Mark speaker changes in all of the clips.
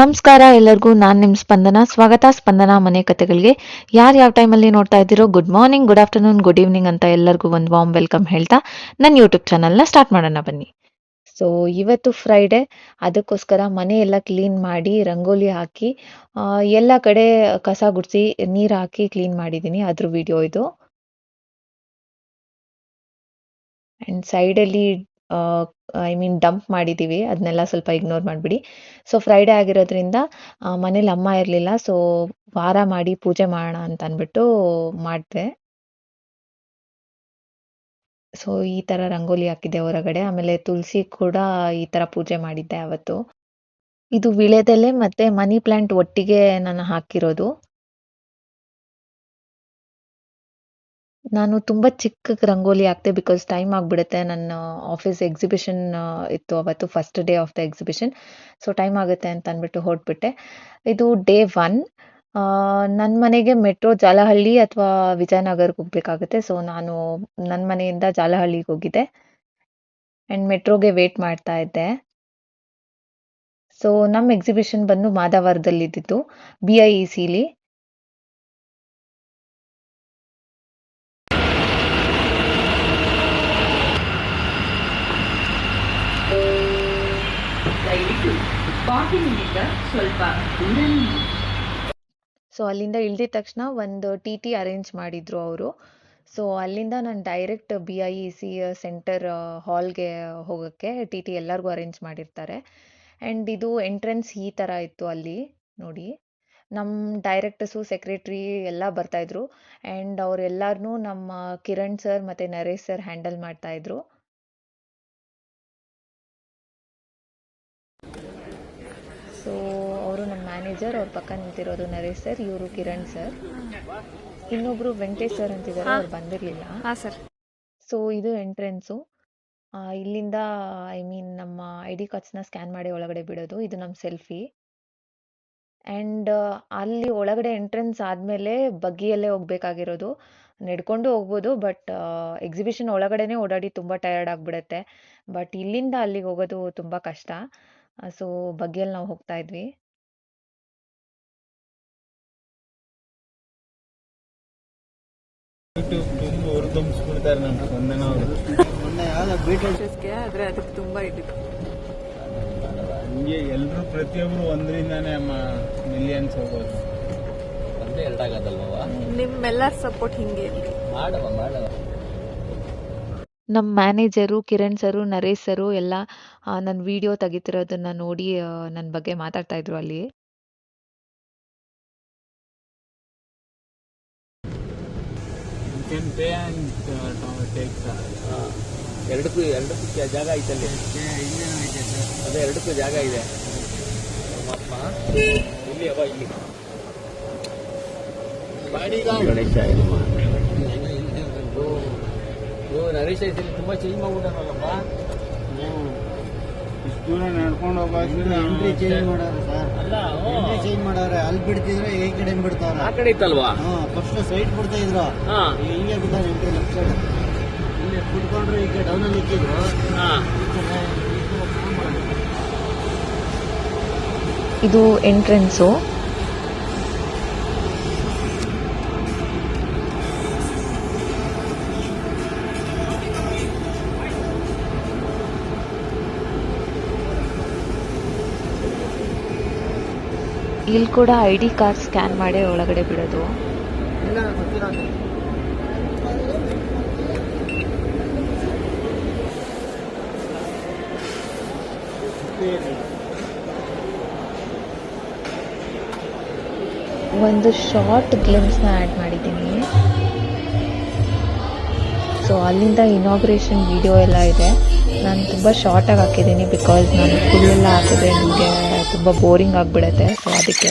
Speaker 1: ನಮಸ್ಕಾರ ಎಲ್ಲರಿಗೂ, ನಾನು ನಿಮ್ಮ ಸ್ಪಂದನ. ಸ್ವಾಗತ ಸ್ಪಂದನ ಮನೆ ಕಥೆಗಳಿಗೆ ಯಾರು ಯಾವ ಟೈಮಲ್ಲಿ ನೋಡ್ತಾ ಇದ್ದೀರೋ good morning good afternoon good evening ಅಂತ ಎಲ್ಲರಿಗೂ ಒಂದು ವಾಮ್ ವೆಲ್ಕಮ್ ಹೇಳ್ತಾ ನನ್ನ ಯೂಟ್ಯೂಬ್ ಚಾನಲ್ನ ಸ್ಟಾರ್ಟ್ ಮಾಡೋಣ ಬನ್ನಿ. ಸೊ ಇವತ್ತು ಫ್ರೈಡೆ ಅದಕ್ಕೋಸ್ಕರ ಮನೆ ಎಲ್ಲ ಕ್ಲೀನ್ ಮಾಡಿ, ರಂಗೋಲಿ ಹಾಕಿ ಎಲ್ಲ ಕಡೆ ಕಸ ಗುಡಿಸಿ, ನೀರು ಹಾಕಿ ಕ್ಲೀನ್ ಮಾಡಿದ್ದೀನಿ ಅದ್ರ ವಿಡಿಯೋ ಇದು. ಆ್ಯಂಡ್ ಸೈಡಲ್ಲಿ ಐ ಮೀನ್ ಡಂಪ್ ಮಾಡಿದ್ದೀವಿ ಅದನ್ನೆಲ್ಲ ಸ್ವಲ್ಪ ಇಗ್ನೋರ್ ಮಾಡಿಬಿಡಿ. ಸೊ ಫ್ರೈಡೇ ಆಗಿರೋದ್ರಿಂದ ಮನೇಲಿ ಅಮ್ಮ ಇರಲಿಲ್ಲ. ಸೊ ವಾರ ಮಾಡಿ ಪೂಜೆ ಮಾಡೋಣ ಅಂತ ಅಂದ್ಬಿಟ್ಟು ಮಾಡಿದೆ. ಸೊ ಈ ಥರ ರಂಗೋಲಿ ಹಾಕಿದ್ದೆ ಹೊರಗಡೆ. ಆಮೇಲೆ ತುಳಸಿ ಕೂಡ ಈ ಥರ ಪೂಜೆ ಮಾಡಿದ್ದೆ ಅವತ್ತು. ಇದು ವಿಳೆದೆಲೆ ಮತ್ತೆ ಮನಿ ಪ್ಲಾಂಟ್ ಒಟ್ಟಿಗೆ ನಾನು ಹಾಕಿರೋದು. ನಾನು ತುಂಬ ಚಿಕ್ಕ ರಂಗೋಲಿ ಹಾಕ್ತೆ ಬಿಕಾಸ್ ಟೈಮ್ ಆಗಿಬಿಡುತ್ತೆ. ನನ್ನ ಆಫೀಸ್ ಎಕ್ಸಿಬಿಷನ್ ಇತ್ತು ಅವತ್ತು first day of the exhibition so time ಆಗುತ್ತೆ ಅಂತ ಅಂದ್ಬಿಟ್ಟು ಹೊರಟ್ಬಿಟ್ಟೆ ಇದು ಡೇ ಒನ್ ನನ್ನ ಮನೆಗೆ ಮೆಟ್ರೋ ಜಾಲಹಳ್ಳಿ ಅಥವಾ ವಿಜಯನಗರ್ಗೆ ಹೋಗ್ಬೇಕಾಗುತ್ತೆ. ಸೊ ನಾನು ನನ್ನ ಮನೆಯಿಂದ ಜಾಲಹಳ್ಳಿಗೆ ಹೋಗಿದ್ದೆ. ಆ್ಯಂಡ್ ಮೆಟ್ರೋಗೆ ವೇಟ್ ಮಾಡ್ತಾ ಇದ್ದೆ. ಸೊ ನಮ್ಮ ಎಕ್ಸಿಬಿಷನ್ ಬಂದು ಮಾದವಾರದಲ್ಲಿ ಇದ್ದಿದ್ದು ಬಿ ಐ ಇ ಸಿಲಿ
Speaker 2: ಸ್ವಲ್ಪ.
Speaker 1: ಸೊ ಅಲ್ಲಿಂದ ಇಳಿದ ತಕ್ಷಣ ಒಂದು ಟಿ ಟಿ ಅರೇಂಜ್ ಮಾಡಿದ್ರು ಅವರು. ಸೊ ಅಲ್ಲಿಂದ ನಾನು direct B I E C center ಹಾಲ್ಗೆ ಹೋಗೋಕ್ಕೆ ಟಿ ಟಿ ಎಲ್ಲರಿಗೂ ಅರೇಂಜ್ ಮಾಡಿರ್ತಾರೆ. ಆ್ಯಂಡ್ ಇದು ಎಂಟ್ರೆನ್ಸ್ ಈ ಥರ ಇತ್ತು ಅಲ್ಲಿ, ನೋಡಿ. ನಮ್ಮ ಡೈರೆಕ್ಟರ್ಸು ಸೆಕ್ರೆಟ್ರಿ ಎಲ್ಲ ಬರ್ತಾಯಿದ್ರು ಆ್ಯಂಡ್ ಅವರೆಲ್ಲರನ್ನೂ ನಮ್ಮ ಕಿರಣ್ ಸರ್ ಮತ್ತು ನರೇಶ್ ಸರ್ ಹ್ಯಾಂಡಲ್ ಮಾಡ್ತಾಯಿದ್ರು ಸೊ ಅವರು ನಮ್ಮ ಮ್ಯಾನೇಜರ್ ಅವ್ರ ಪಕ್ಕ ನಿಂತಿರೋದು ನರೇಶ್ ಸರ್ ಇವರು ಕಿರಣ್ ಸರ್ ಇನ್ನೊಬ್ರು ವೆಂಕಟೇಶ್ ಸರ್ ಅಂತಿದ್ದಾರೆ ಅವ್ರು ಬಂದಿರಲಿಲ್ಲ.
Speaker 3: ಹಾಂ ಸರ್
Speaker 1: ಸೊ ಇದು ಎಂಟ್ರೆನ್ಸು ಇಲ್ಲಿಂದ ಐ ಮೀನ್ ನಮ್ಮ ಐ ಡಿ ಕಾರ್ಡ್ಸ್ನ ಸ್ಕ್ಯಾನ್ ಮಾಡಿ ಒಳಗಡೆ ಬಿಡೋದು. ಇದು ನಮ್ಮ ಸೆಲ್ಫಿ ಆ್ಯಂಡ್ ಅಲ್ಲಿ ಒಳಗಡೆ ಎಂಟ್ರೆನ್ಸ್ ಆದಮೇಲೆ ಬಗ್ಗಿಯಲ್ಲೇ ಹೋಗ್ಬೇಕಾಗಿರೋದು. ನಡ್ಕೊಂಡು ಹೋಗ್ಬೋದು ಬಟ್ ಎಕ್ಸಿಬಿಷನ್ ಒಳಗಡೆನೇ ಓಡಾಡಿ ತುಂಬ ಟಯರ್ಡ್ ಆಗಿಬಿಡುತ್ತೆ. ಬಟ್ ಇಲ್ಲಿಂದ ಅಲ್ಲಿಗೆ ಹೋಗೋದು ತುಂಬ ಕಷ್ಟ. ಸೊ ಬಗ್ಗೆಯಲ್ಲಿ ನಾವು ಹೋಗ್ತಾ ಇದ್ವಿ.
Speaker 3: ಆದರೆ ಅದಕ್ಕೆ ತುಂಬಾ ಇಟ್ಟಿತ್ತು
Speaker 4: ಹಂಗೆ ಎಲ್ಲರೂ ಪ್ರತಿಯೊಬ್ರು ಒಂದರಿಂದಾನೇ ಅಮ್ಮ ಮಿಲಿಯನ್ಸ್ ಹೋಗೋದು.
Speaker 5: ಒಂದೇ ಎರಡಾಗದಲ್ವ
Speaker 3: ನಿಮ್ಮೆಲ್ಲರ ಸಪೋರ್ಟ್ ಹಿಂಗೆ.
Speaker 5: ಮಾಡವ ಮಾಡವ.
Speaker 1: ನಮ್ಮ manager Kiran sir Naresh sir ಎಲ್ಲ ನನ್ನ ವಿಡಿಯೋ ತೆಗಿತಿರೋದನ್ನ ನೋಡಿ ನನ್ನ ಬಗ್ಗೆ ಮಾತಾಡ್ತಾ ಇದ್ರು ಅಲ್ಲಿ.
Speaker 4: ಆ್ಯಂಡ್ ಟೇಕ್ಸ್
Speaker 5: ಎರಡಕ್ಕೂ ಎರಡಕ್ಕೂ ಜಾಗ ಐತಲ್ಲಿ ಅದೇ ಎರಡಕ್ಕೂ ಜಾಗ ಇದೆ. ಇಲ್ಲಿ ಅವ ಇಲ್ಲಿ. ಗಣೇಶ ಇದು ನರೇಶ ತುಂಬಾ ಚೇಂಜ್ ಮಾಡ್ಬಿಟ್ಟಾರಲ್ಲಪ್ಪ.
Speaker 4: ಇಷ್ಟು ದೂರ ನಡ್ಕೊಂಡು ಹೋಗೋದು
Speaker 6: ಎಂಟ್ರಿ ಚೇಂಜ್ ಮಾಡೋರು ಸರ್.
Speaker 5: ಅಲ್ಲ
Speaker 6: ಎಂಟ್ರಿ ಚೇಂಜ್ ಮಾಡವ್ರೆ ಅಲ್ಲಿ ಬಿಡ್ತಿದ್ರೆ ಈ ಕಡೆ ಬಿಡ್ತಾರ
Speaker 5: ಆ ಕಡೆ ಇತ್ತಲ್ವಾ?
Speaker 6: ಹಾ ಫಸ್ಟ್ ಸೈಡ್ ಬಿಡ್ತಾ ಇದ್ರು.
Speaker 5: ಹಾ.
Speaker 6: ಈಗ ಹಿಂಗೆ ಬಿಡ್ತಾರೆ ಎಂಟ್ರಿ ಲೆಫ್ಟ್ ಸೈಡ್ ಇಲ್ಲಿ ಬಿಟ್ಕೊಂಡ್ರೆ ಈಗ ಡೌನ್ ಅಲ್ಲಿ ಇಕ್ಕಿದ್ರು.
Speaker 5: ಹಾ.
Speaker 1: ಇದು ಎಂಟ್ರೆನ್ಸು ಇಲ್ಲಿ ಕೂಡ ಐ ಡಿ ಕಾರ್ಡ್ ಸ್ಕ್ಯಾನ್ ಮಾಡಿ ಒಳಗಡೆ ಬಿಡೋದು. ಒಂದು ಶಾರ್ಟ್ ಗ್ಲಿಮ್ಸ್ನ ಆ್ಯಡ್ ಮಾಡಿದ್ದೀನಿ. ಸೊ ಅಲ್ಲಿಂದ ಇನಾಗ್ರೇಷನ್ ವಿಡಿಯೋ ಎಲ್ಲ ಇದೆ. ನಾನು ತುಂಬ ಶಾರ್ಟಾಗಿ ಹಾಕಿದ್ದೀನಿ ಬಿಕಾಸ್ ನಾನು ಫುಲ್ಲೆಲ್ಲ ಹಾಕಿದ್ರೆ ನಿಮಗೆ ತುಂಬ ಬೋರಿಂಗ್ ಆಗಿಬಿಡುತ್ತೆ. ಸೊ ಅದಕ್ಕೆ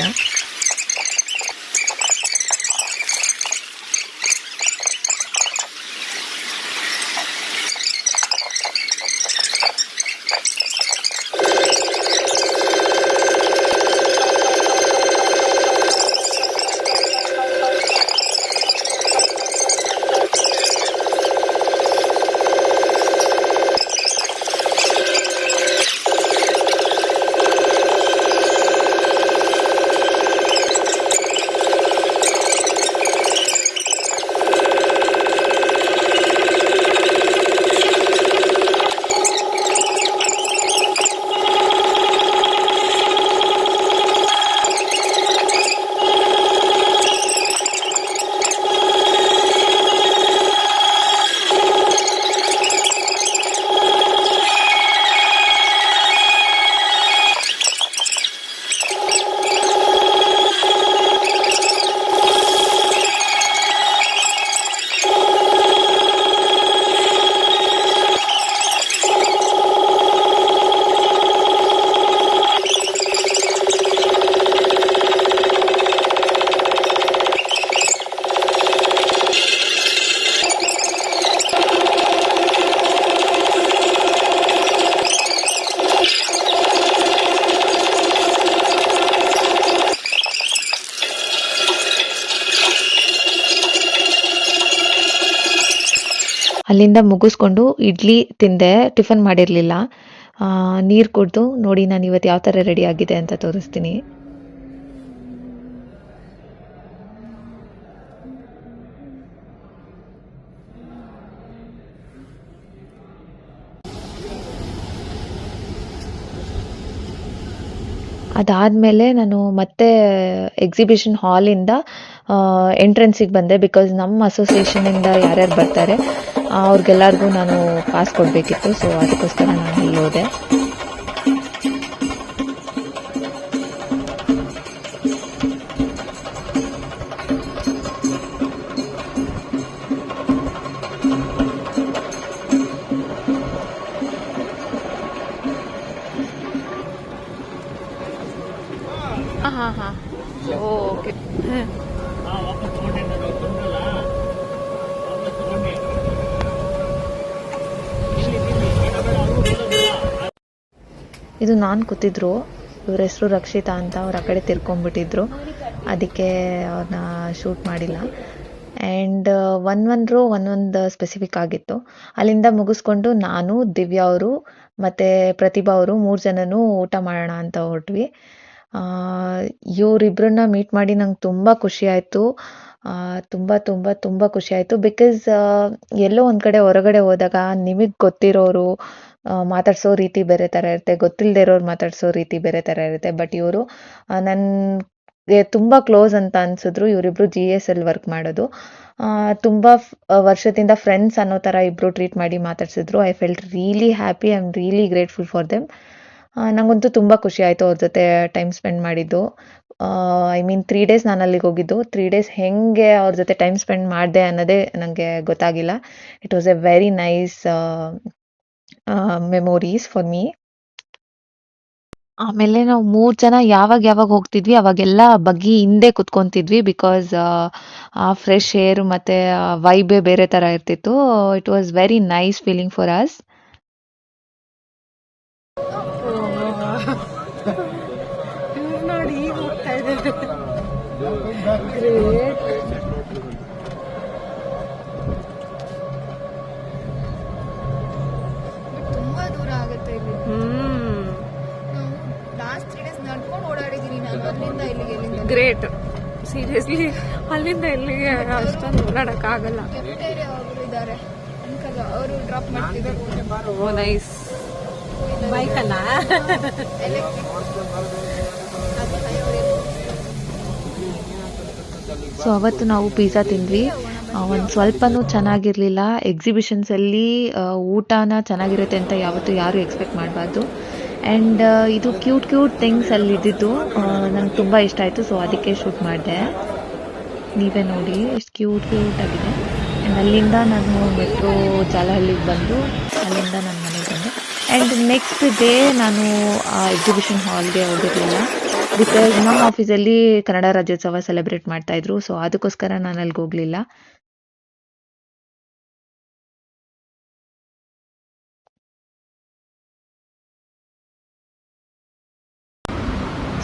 Speaker 1: ಅಲ್ಲಿಂದ ಮುಗಿಸ್ಕೊಂಡು ಇಡ್ಲಿ ತಿಂದೆ, ಟಿಫನ್ ಮಾಡಿರಲಿಲ್ಲ. ನೀರು ಕುಡಿದು ನೋಡಿ ನಾನು ಇವತ್ತು ಯಾವ ಥರ ರೆಡಿ ಆಗಿದೆ ಅಂತ ತೋರಿಸ್ತೀನಿ. ಅದಾದಮೇಲೆ ನಾನು ಮತ್ತೆ ಎಕ್ಸಿಬಿಷನ್ ಹಾಲಿಂದ ಎಂಟ್ರೆನ್ಸಿಗೆ ಬಂದೆ ಬಿಕಾಸ್ ನಮ್ಮ ಅಸೋಸಿಯೇಷನಿಂದ ಯಾರ್ಯಾರು ಬರ್ತಾರೆ ಅವ್ರಿಗೆಲ್ಲರಿಗೂ ನಾನು ಪಾಸ್ ಕೊಡಬೇಕಿತ್ತು ಸೊ ಅದಕ್ಕೋಸ್ಕರ ನಾನು ಇಲ್ಲಿ ಹೋದೆ. ಇದು ನಾನು ಕೂತಿದ್ರು. ಇವ್ರ ಹೆಸರು ರಕ್ಷಿತಾ ಅಂತ ಅವ್ರು ಆ ಕಡೆ ತಿರ್ಕೊಂಡ್ಬಿಟ್ಟಿದ್ರು. ಅದಕ್ಕೆ ಅವ್ರನ್ನ ಶೂಟ್ ಮಾಡಿಲ್ಲ. ಆ್ಯಂಡ್ ಒನ್ ಒನ್ ರೋ ಒಂದೊಂದು ಸ್ಪೆಸಿಫಿಕ್ ಆಗಿತ್ತು. ಅಲ್ಲಿಂದ ಮುಗಿಸ್ಕೊಂಡು ನಾನು, ದಿವ್ಯಾ ಅವರು ಮತ್ತು ಪ್ರತಿಭಾ ಅವರು ಮೂರು ಜನನೂ ಊಟ ಮಾಡೋಣ ಅಂತ ಹೊರಟ್ವಿ. ಇವರಿಬ್ಬರನ್ನ ಮೀಟ್ ಮಾಡಿ ನಂಗೆ ತುಂಬ ಖುಷಿ ಆಯಿತು. ತುಂಬ ತುಂಬ ತುಂಬ ಖುಷಿ ಆಯಿತು. ಬಿಕಾಸ್ ಎಲ್ಲೋ ಒಂದು ಕಡೆ ಹೊರಗಡೆ ಹೋದಾಗ ನಿಮಗೆ ಗೊತ್ತಿರೋರು ಮಾತಾಡ್ಸೋ ರೀತಿ ಬೇರೆ ಥರ ಇರುತ್ತೆ. ಗೊತ್ತಿಲ್ಲದೆ ಇರೋರು ಮಾತಾಡ್ಸೋ ರೀತಿ ಬೇರೆ ಥರ ಇರುತ್ತೆ. ಬಟ್ ಇವರು ನನಗೆ ತುಂಬ ಕ್ಲೋಸ್ ಅಂತ ಅನಿಸಿದ್ರು. ಇವರಿಬ್ಬರು ಜಿ ಎಸ್ ಎಲ್ ವರ್ಕ್ ಮಾಡೋದು. ತುಂಬ ವರ್ಷದಿಂದ ಫ್ರೆಂಡ್ಸ್ ಅನ್ನೋ ಥರ ಇಬ್ಬರು ಟ್ರೀಟ್ ಮಾಡಿ ಮಾತಾಡ್ಸಿದ್ರು. I felt really happy I am really grateful for them ನನಗಂತೂ ತುಂಬ ಖುಷಿ ಆಯಿತು ಅವ್ರ ಜೊತೆ ಟೈಮ್ ಸ್ಪೆಂಡ್ ಮಾಡಿದ್ದು. ಐ ಮೀನ್ ತ್ರೀ ಡೇಸ್ ನಾನು ಅಲ್ಲಿಗೆ ಹೋಗಿದ್ದು. ತ್ರೀ ಡೇಸ್ ಹೇಗೆ ಅವ್ರ ಜೊತೆ ಟೈಮ್ ಸ್ಪೆಂಡ್ ಮಾಡಿದೆ ಅನ್ನೋದೇ ನನಗೆ ಗೊತ್ತಾಗಿಲ್ಲ. It was a very nice memories for me ಆಮೇಲೆ ನಾವು ಮೂರು ಜನ ಯಾವಾಗ ಯಾವಾಗ ಹೋಗ್ತಿದ್ವಿ, ಅವಾಗೆಲ್ಲ ಬಗ್ಗಿ ಹಿಂದೆ ಕುತ್ಕೊಂತಿದ್ವಿ ಬಿಕಾಸ್ ಆ ಫ್ರೆಶ್ ಏರ್ ಮತ್ತೆ ವೈಬೇ ಬೇರೆ ತರ ಇರ್ತಿತ್ತು. It was very nice feeling for us
Speaker 3: great. Seriously ಅಲ್ಲಿಂದ ಇಲ್ಲಿಗೆ ಅಷ್ಟೊಂದು ಓಡಾಡಕ್ ಆಗಲ್ಲ.
Speaker 7: ಕೆಫೆಟೇರಿಯಾ ಅವರು ಇದ್ದಾರೆ ಅಂಕಲ್ ಅವರು ಡ್ರಾಪ್ ಮಾಡ್ತಿದ್ದಾರೆ.
Speaker 3: ಓ ನೈಸ್ ಬೈಕಲ್ಲ
Speaker 1: ಸೊ ಅವತ್ತು ನಾವು ಪಿಜ್ಜಾ ತಿಂದ್ವಿ. ಒಂದು ಸ್ವಲ್ಪನೂ ಚೆನ್ನಾಗಿರಲಿಲ್ಲ. ಎಕ್ಸಿಬಿಷನ್ಸಲ್ಲಿ ಊಟನ ಚೆನ್ನಾಗಿರುತ್ತೆ ಅಂತ ಯಾವತ್ತೂ ಯಾರೂ ಎಕ್ಸ್ಪೆಕ್ಟ್ ಮಾಡಬಾರ್ದು. ಆ್ಯಂಡ್ ಇದು ಕ್ಯೂಟ್ ಕ್ಯೂಟ್ ಥಿಂಗ್ಸ್ ಅಲ್ಲಿ ಇದ್ದಿದ್ದು ನಂಗೆ ತುಂಬ ಇಷ್ಟ ಆಯಿತು ಸೊ ಅದಕ್ಕೆ ಶೂಟ್ ಮಾಡಿದೆ. ನೀವೇ ನೋಡಿ, ಎಷ್ಟು ಕ್ಯೂಟ್ ಕ್ಯೂಟ್ ಆಗಿದೆ. ಆ್ಯಂಡ್ ಅಲ್ಲಿಂದ ನಾನು ಮೆಟ್ರೋ ಜಾಲಹಳ್ಳಿಗೆ ಬಂದು, ಅಲ್ಲಿಂದ ನನ್ನ ಮನೆಗೆ ಬಂದೆ. ಆ್ಯಂಡ್ ನೆಕ್ಸ್ಟ್ ಡೇ ನಾನು ಎಕ್ಸಿಬಿಷನ್ ಹಾಲ್ಗೆ ಹೋಗಿರಲಿಲ್ಲ. ಬಿಕಾಸ್ ನಮ್ಮ ಆಫೀಸಲ್ಲಿ ಕನ್ನಡ ರಾಜ್ಯೋತ್ಸವ ಸೆಲೆಬ್ರೇಟ್ ಮಾಡ್ತಾಯಿದ್ರು ಸೊ ಅದಕ್ಕೋಸ್ಕರ ನಾನು ಅಲ್ಲಿಗೆ ಹೋಗಲಿಲ್ಲ.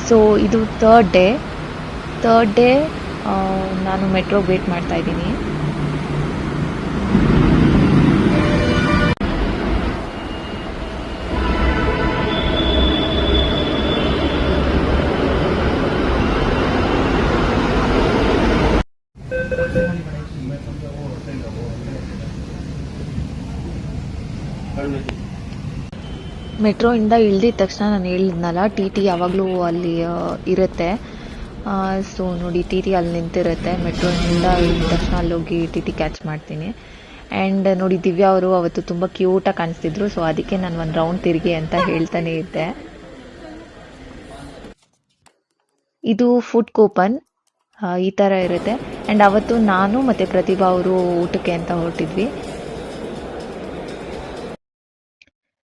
Speaker 1: ಸೊ ಇದು ಥರ್ಡ್ ಡೇ ಥರ್ಡ್ ಡೇ ನಾನು ಮೆಟ್ರೋ ವೇಟ್ ಮಾಡ್ತಾ ಇದ್ದೀನಿ. ಮೆಟ್ರೋಯಿಂದ ಇಳ್ದಿದ ತಕ್ಷಣ ನಾನು ಹೇಳಿದ್ನಲ್ಲ, ಟಿ ಟಿ ಯಾವಾಗಲೂ ಅಲ್ಲಿ ಇರುತ್ತೆ. ಸೊ ನೋಡಿ, ಟಿ ಟಿ ಅಲ್ಲಿ ನಿಂತಿರುತ್ತೆ. ಮೆಟ್ರೋಯಿಂದ ಇಳಿದ ತಕ್ಷಣ ಅಲ್ಲಿ ಹೋಗಿ ಟಿ ಟಿ ಕ್ಯಾಚ್ ಮಾಡ್ತೀನಿ. ಆ್ಯಂಡ್ ನೋಡಿ, ದಿವ್ಯಾ ಅವರು ಅವತ್ತು ತುಂಬ ಕ್ಯೂಟಾಗಿ ಕಾಣಿಸ್ತಿದ್ರು. ಸೊ ಅದಕ್ಕೆ ನಾನು ಒಂದು ರೌಂಡ್ ತಿರುಗಿ ಅಂತ ಹೇಳ್ತಾನೆ ಇದ್ದೆ. ಇದು ಫುಡ್ ಕೂಪನ್ ಈ ಥರ ಇರುತ್ತೆ. ಆ್ಯಂಡ್ ಅವತ್ತು ನಾನು ಮತ್ತು ಪ್ರತಿಭಾ ಅವರು ಊಟಕ್ಕೆ ಅಂತ ಹೊರಟಿದ್ವಿ.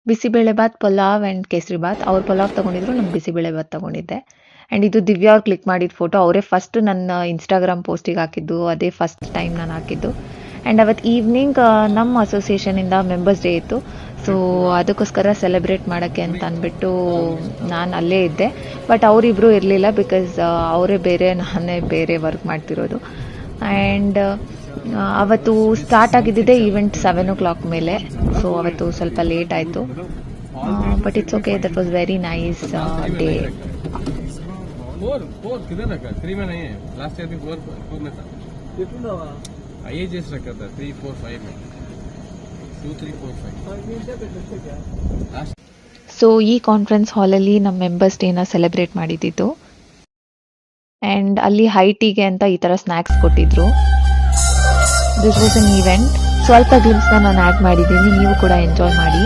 Speaker 1: ಬಿಸಿಬೇಳೆ ಬಾತ್ ಪಲಾವ್ ಆ್ಯಂಡ್ ಕೇಸರಿ ಬಾತ್ ಅವ್ರು ಪಲಾವ್ ತೊಗೊಂಡಿದ್ರು ಬಿಸಿಬೇಳೆ ಬಾತ್ ತೊಗೊಂಡಿದ್ದೆ. ಆ್ಯಂಡ್ ಇದು ದಿವ್ಯಾ ಅವ್ರು ಕ್ಲಿಕ್ ಮಾಡಿದ ಫೋಟೋ ಅವರೇ ಫಸ್ಟ್ ನನ್ನ ಇನ್ಸ್ಟಾಗ್ರಾಮ್ ಪೋಸ್ಟಿಗೆ ಹಾಕಿದ್ದು, ಅದೇ ಫಸ್ಟ್ ಟೈಮ್ ನಾನು ಹಾಕಿದ್ದು. ಆ್ಯಂಡ್ ಅವತ್ತು ಈವ್ನಿಂಗ್ ನಮ್ಮ ಅಸೋಸಿಯೇಷನಿಂದ ಮೆಂಬರ್ಸ್ ಡೇ ಇತ್ತು. ಸೊ ಅದಕ್ಕೋಸ್ಕರ ಸೆಲೆಬ್ರೇಟ್ ಮಾಡೋಕ್ಕೆ ಅಂತ ಅಂದ್ಬಿಟ್ಟು ನಾನು ಅಲ್ಲೇ ಇದ್ದೆ. ಬಟ್ ಅವರಿಬ್ಬರು ಇರಲಿಲ್ಲ ಬಿಕಾಸ್ ಅವರೇ ಬೇರೆ, ನಾನೇ ಬೇರೆ ವರ್ಕ್ ಮಾಡ್ತಿರೋದು. ಆ್ಯಂಡ್ ಅವತ್ತು ಸ್ಟಾರ್ಟ್ ಆಗಿದ್ದಿದೆ ಈವೆಂಟ್ ಸೆವೆನ್ ಓ ಕ್ಲಾಕ್ ಮೇಲೆ. ಸೊ ಅವತ್ತು ಸ್ವಲ್ಪ ಲೇಟ್ ಆಯಿತು. But it's okay that was very nice day so ಈ ಕಾನ್ಫರೆನ್ಸ್ ಹಾಲಲ್ಲಿ ನಮ್ಮ ಮೆಂಬರ್ಸ್ ಡೇನ ಸೆಲೆಬ್ರೇಟ್ ಮಾಡಿದ್ದಿತ್ತು. ಆ್ಯಂಡ್ ಅಲ್ಲಿ ಹೈಟಿಗೆ ಅಂತ ಈ ಥರ ಸ್ನ್ಯಾಕ್ಸ್ ಕೊಟ್ಟಿದ್ರು. ದಿಸ್ ವಾಸ್ ಅನ್ ಈವೆಂಟ್ ಸ್ವಲ್ಪ ಗ್ಲಿಮ್ಸ್ನ ನಾನು ಆ್ಯಡ್ ಮಾಡಿದ್ದೀನಿ. ನೀವು ಕೂಡ ಎಂಜಾಯ್ ಮಾಡಿ.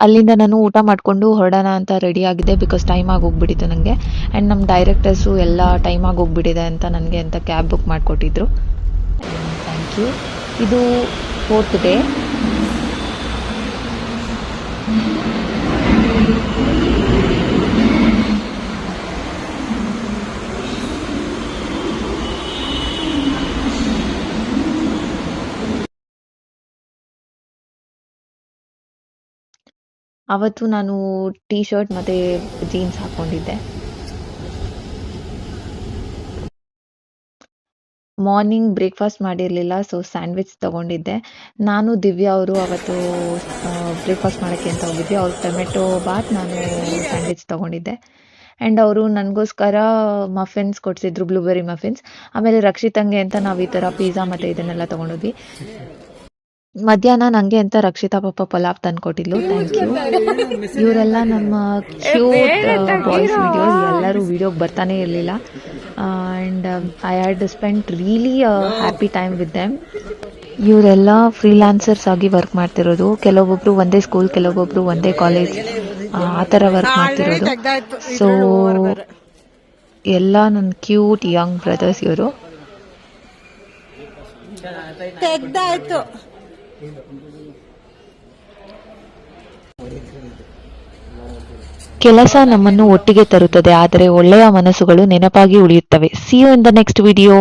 Speaker 1: ಅಲ್ಲಿಂದ ನಾನು ಊಟ ಮಾಡಿಕೊಂಡು ಹೊರಡೋಣ ಅಂತ ರೆಡಿ ಆಗಿದೆ ಬಿಕಾಸ್ ಟೈಮ್ ಆಗಿ ಹೋಗ್ಬಿಟ್ಟಿತ್ತು ನನಗೆ ಆ್ಯಂಡ್ ನಮ್ಮ ಡೈರೆಕ್ಟರ್ಸು ಎಲ್ಲ ಟೈಮ್ ಆಗಿ ಹೋಗ್ಬಿಟ್ಟಿದೆ ಅಂತ ನನಗೆ ಅಂತ ಕ್ಯಾಬ್ ಬುಕ್ ಮಾಡಿಕೊಟ್ಟಿದ್ರು. ಥ್ಯಾಂಕ್ ಯು ಇದು ಫೋರ್ತ್ ಡೇ ಅವತ್ತು ನಾನು ಟೀ ಶರ್ಟ್ ಮತ್ತೆ ಜೀನ್ಸ್ ಹಾಕೊಂಡಿದ್ದೆ. ಮಾರ್ನಿಂಗ್ ಬ್ರೇಕ್ಫಾಸ್ಟ್ ಮಾಡಿರಲಿಲ್ಲ ಸೊ ಸ್ಯಾಂಡ್ವಿಚ್ ತೊಗೊಂಡಿದ್ದೆ. ನಾನು, ದಿವ್ಯಾ ಅವರು ಅವತ್ತು ಬ್ರೇಕ್ಫಾಸ್ಟ್ ಮಾಡೋಕ್ಕೆ ಅಂತ ಹೋಗಿದ್ವಿ. ಅವ್ರು ಟೊಮೆಟೊ ಬಾತ್, ನಾನು ಸ್ಯಾಂಡ್ವಿಚ್ ತೊಗೊಂಡಿದ್ದೆ. ಆ್ಯಂಡ್ ಅವರು ನನಗೋಸ್ಕರ ಮಫಿನ್ಸ್ ಕೊಡಿಸಿದ್ರು ಬ್ಲೂಬೆರಿ ಮಫಿನ್ಸ್ ಆಮೇಲೆ ರಕ್ಷಿತಂಗೆ ಅಂತ ನಾವು ಈ ಥರ ಪಿಜ್ಜಾ ಮತ್ತು ಇದನ್ನೆಲ್ಲ ತೊಗೊಂಡೋದ್ವಿ. ಮಧ್ಯಾಹ್ನ ನಂಗೆ ಅಂತ ರಕ್ಷಿತಾ ಪಾಪ ಪಲಾವ್ ತಂದ್ಕೊಟ್ಟಿದ್ಲು ಥ್ಯಾಂಕ್ ಯು ಇವರೆಲ್ಲ ನಮ್ಮ ಕ್ಯೂಟ್ ಬಾಯ್ಸ್ ವಿಡಿಯೋಸ್ ಎಲ್ಲರೂ ವಿಡಿಯೋಗೆ ಬರ್ತಾನೆ ಇರಲಿಲ್ಲ. And I had spend really happy time with them ಇವರೆಲ್ಲ ಫ್ರೀಲ್ಯಾನ್ಸರ್ಸ್ ಆಗಿ ವರ್ಕ್ ಮಾಡ್ತಿರೋದು. ಕೆಲವೊಬ್ಬರು ಒಂದೇ ಸ್ಕೂಲ್ ಕೆಲವೊಬ್ಬರು ಒಂದೇ ಕಾಲೇಜ್ ಆ ಥರ ವರ್ಕ್ ಮಾಡ್ತಿರೋದು. ಸೊ ಎಲ್ಲ ನನ್ನ ಕ್ಯೂಟ್ ಯಂಗ್ ಬ್ರದರ್ಸ್ ಇವರು.
Speaker 7: ತೆಗ್ದಾಯ್ತು.
Speaker 1: ಕೆಲಸ ನಮ್ಮನ್ನು ಒಟ್ಟಿಗೆ ತರುತ್ತದೆ, ಆದರೆ ಒಳ್ಳೆಯ ಮನಸ್ಸುಗಳು ನೆನಪಾಗಿ ಉಳಿಯುತ್ತವೆ. See you in the next video